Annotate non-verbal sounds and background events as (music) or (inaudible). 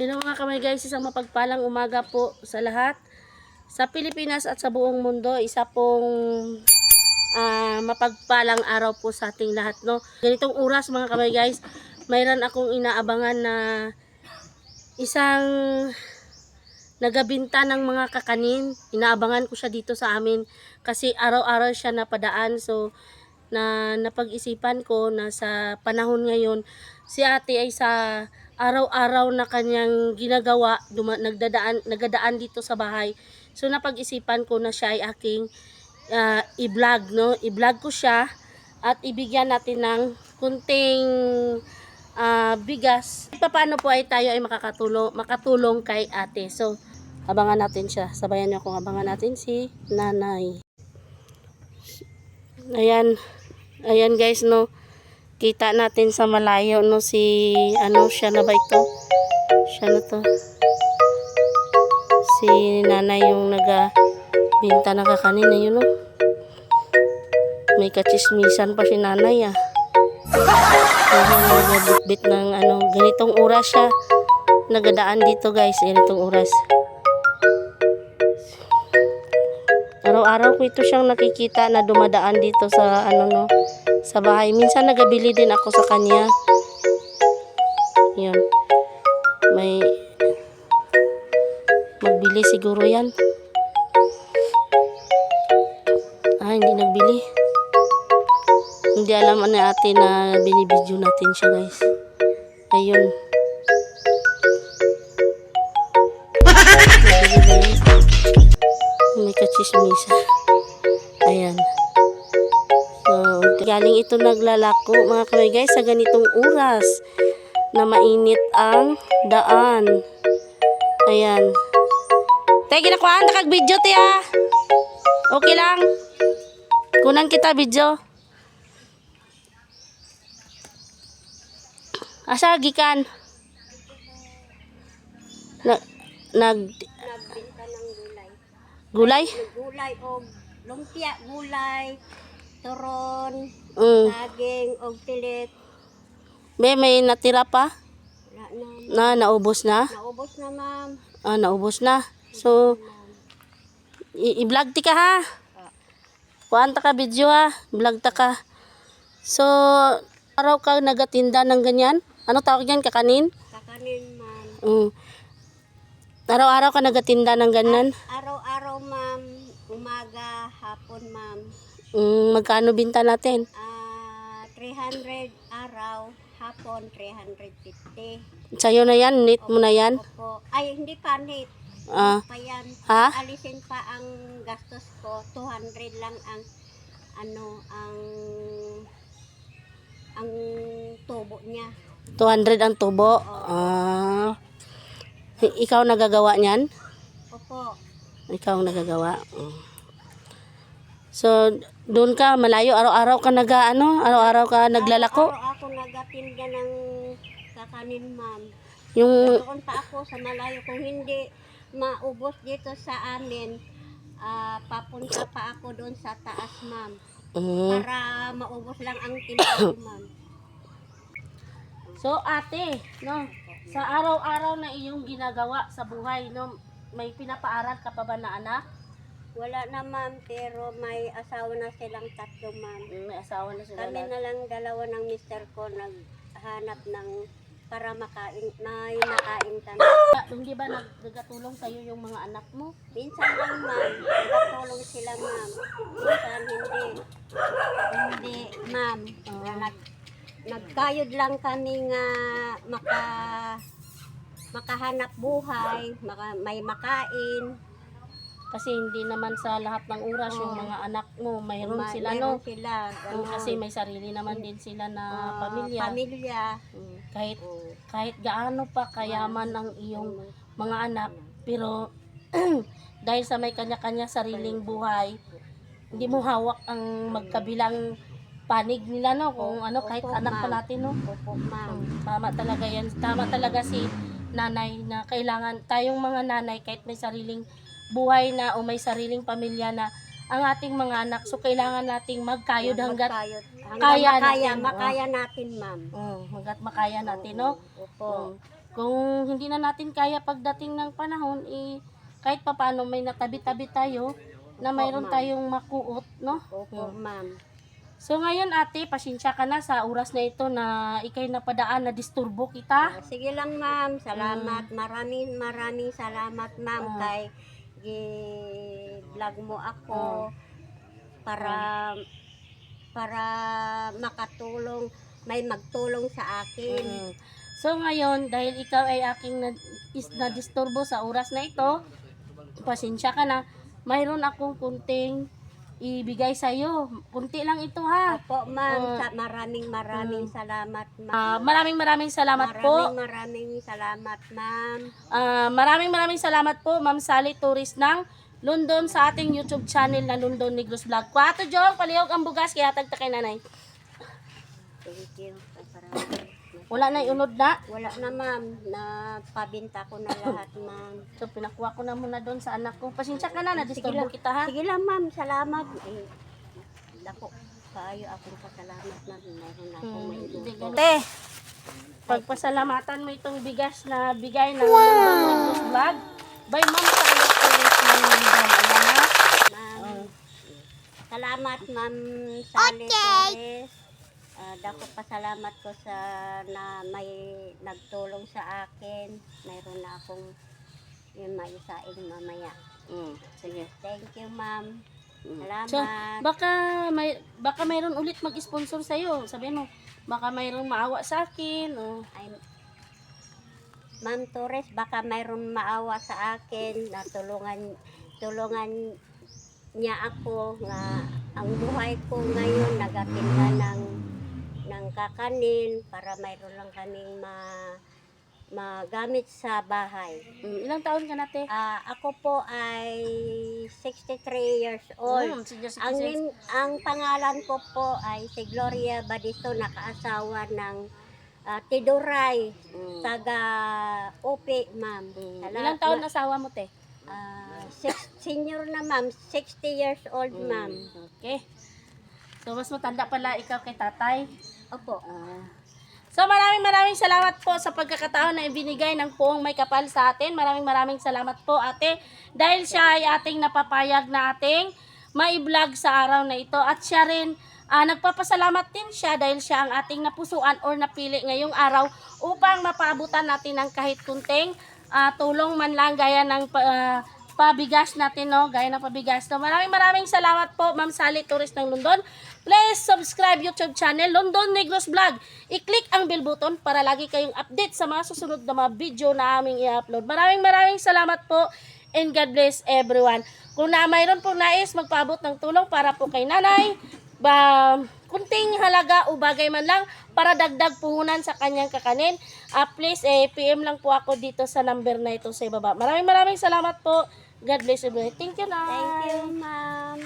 Hello mga kamay guys, isang mapagpalang umaga po sa lahat. Sa Pilipinas at sa buong mundo, isa pong ah, mapagpalang araw po sa ating lahat. No? Ganitong oras mga kamay guys, mayroon akong inaabangan na isang nagabinta ng mga kakanin. Inaabangan ko siya dito sa amin kasi araw-araw siya napadaan. So, na napag-isipan ko na sa panahon ngayon, si ate ay sa araw-araw na kanyang ginagawa, duma, nagdadaan, nagadaan dito sa bahay. So, napag-isipan ko na siya ay aking ah, i-vlog, no? I-vlog ko siya at ibigyan natin ng kunting ah, bigas. Paano po ay tayo ay makakatulong, makatulong kay ate. So, abangan natin siya. Sabayan niyo akong abangan natin si nanay. Ayan. Ayan guys, no. Kita natin sa malayo, no, si, ano, siya na ba ito? Siya na to. Si nanay yung naga binta ng kakanin na yun, no. May kachismisan pa si nanay, ah. Ayun, nagbitbit ng, ano, ganitong oras siya. Nagadaan dito, guys. Ganitong oras. Araw-araw ko ito siyang nakikita na dumadaan dito sa ano no sa bahay. Minsan nagabili din ako sa kanya. Yun. May magbili siguro yan. Ah, hindi nagbili. Hindi alam ni ate na binibidyo natin siya guys. Ayun. May kachismisa. Ayan. So, galing ito naglalako mga kamay guys sa ganitong oras na mainit ang daan. Ayan. Tay, ginakuhaan na kag video, te ah. Okay lang. Kunan kita video. Asa gikan? Na, nag nagbenta ng gulay. gulay? Gulay o lumpia, gulay, turon, Mm. saging, o tilit. Be, may natira pa? Wala na. Na, naubos na? Naubos na ma'am. Ah, naubos na. So, i- i-vlog ti ka ha. Kuhaan ta ka video ha. Vlog ta ka. So, araw ka nagatinda ng ganyan? Ano tawag yan? Kakanin? Kakanin ma'am. Mm. Araw-araw ka nagatinda ng ganyan? Araw-araw ma'am. Umaga, hapon ma'am. Mm, magkano binta natin? Ah, 300 araw, hapon 350. Sa'yo na yan? Need mo na yan? Opo. Ay, hindi pa net. Ah, Pa yan. Ha? Alisin pa ang gastos ko. 200 lang ang ano, ang ang tubo niya. 200 ang tubo. Ah, ikaw nagagawa niyan? Opo. Ikaw ang nagagawa. Mm. So, doon ka, malayo, araw-araw ka naga, ano, araw-araw ka naglalako. Araw ako nagatinda ng kakanin, ma'am. Yung, Doon pa ako sa malayo. Kung hindi maubos dito sa amin, ah, papunta pa ako doon sa taas, ma'am. mm. Para maubos lang ang tinda ko, (coughs) ma'am. so ate, no, sa araw-araw na iyong ginagawa sa buhay, no, may pinapaaral ka pa ba na anak? Wala na, ma'am. Pero may asawa na silang tatlo, ma'am. Mm, May asawa na sila. Kami lahat. na lang dalawa ng mister ko naghanap ng para makain, may makain kami. (coughs) Hindi ba nag- nagkatulong sa'yo yung mga anak mo? Minsan lang, ma'am. Nagtulong sila, ma'am. Minsan hindi. Hindi, ma'am. Ah. Nag, nagkayod lang kami nga maka makahanap buhay, maka, may makain. Kasi hindi naman sa lahat ng oras yung mga anak mo, mayroon Ma- sila, mayroon no? sila. Oo, ganun. kasi may sarili naman din sila na Ah, pamilya. Pamilya. Mm, Kahit Oo. kahit gaano pa kayaman ang iyong mga anak, pero (clears throat) dahil sa may kanya-kanya sariling buhay, hindi mo hawak ang magkabilang panig nila, no? Kung ano, kahit Opo, anak pa ma'am. natin, no? Opo, ma'am. Mm, Tama talaga yan. Tama talaga si nanay na kailangan, tayong mga nanay, kahit may sariling buhay na o may sariling pamilya na ang ating mga anak, so kailangan nating magkayod hanggat Magkayod. Hanggang kaya makaya, natin, makaya natin, ma'am. mm, hanggat makaya natin, no? Opo. Mm. Kung hindi na natin kaya pagdating ng panahon, eh, kahit papaano may natabi-tabi tayo na mayroon ma'am. tayong makuot, no? Opo, ma'am. So ngayon ate, pasensya ka na sa oras na ito na ikay napadaan na disturbo kita. Ah, sige lang, ma'am. Salamat. Maraming maraming salamat, ma'am, Ah. kay gi-vlog mo ako para para makatulong may magtulong sa akin. Mm. So ngayon, dahil ikaw ay aking na, is, na disturbo sa oras na ito, pasensya ka na, mayroon akong kunting ibigay sa iyo. Kunti lang ito ha. Opo, ma'am. Ah. Sa, maraming maraming salamat, Ah, ma'am. maraming maraming salamat maraming po. maraming salamat, ma'am. Ah, maraming maraming salamat po, Ma'am Sally Torres ng London sa ating YouTube channel na London Negros Vlog. Kwato Jong, palihog ang bugas kaya tagta kay nanay. Thank you. Wala na iunod na. Wala na, ma'am. Napabinta ko na lahat, (coughs) ma'am. So pinakuha ko na muna doon sa anak ko. Pasensya ka na, Sige na-disturbo kita ha. Sige lang, ma'am. Salamat. Eh, dako. Kaayo akong pasalamat, ma'am. Mayroon na akong Hmm, may. Te, pagpasalamatan mo itong bigas na bigay ng Negros Vlog by Ma'am ng London. Ayan ha. Ma'am. Salamat, ma'am Torres. Ah, dako pasalamat ko sa na may nagtulong sa akin. Mayroon na akong yung maisaing mamaya. Mm, sige. Thank you, ma'am. Mm. Salamat. So, baka may baka mayroon ulit mag-sponsor sa iyo. Sabihin mo, baka mayroong maawa sa akin o I'm Ma'am Torres, baka mayroon maawa sa akin na tulungan tulungan niya ako nga ang buhay ko ngayon nagatinda ng ng kakanin para mayroon lang kaming ma magamit sa bahay. mm, ilang taon ka na te? Ah, ako po ay 63 years old. Mm, senior Ang, ang pangalan ko po ay si Gloria Badisto, nakaasawa ng ah, Tiduray, Mm. taga Upi, ma'am. Mm, Sala- Ilang taon na asawa mo te? six- senior na ma'am, 60 years old ma'am. Okay. So, mas matanda pala ikaw kay tatay. Opo. So maraming maraming salamat po sa pagkakataon na ibinigay ng poong may kapal sa atin. Maraming maraming salamat po ate. Dahil siya ay ating napapayag na ating mai-vlog sa araw na ito. At siya rin, ah, nagpapasalamat din siya dahil siya ang ating napusuan or napili ngayong araw upang mapaabutan natin ng kahit kunting ah, tulong man lang gaya ng ah, pabigas natin, no? Gaya ng pabigas. So, maraming maraming salamat po, Ma'am Sally Torres ng London. Please subscribe YouTube channel, London Negros Vlog. I-click ang bell button para lagi kayong update sa mga susunod na mga video na aming i-upload. Maraming maraming salamat po and God bless everyone. Kung na mayroon po nais magpaabot ng tulong para po kay nanay, ba, kunting halaga o bagay man lang para dagdag puhunan sa kanyang kakanin, ah, please eh, PM lang po ako dito sa number na ito sa ibaba. Maraming maraming salamat po. God bless everyone. Thank you, Nay. Thank you, ma'am.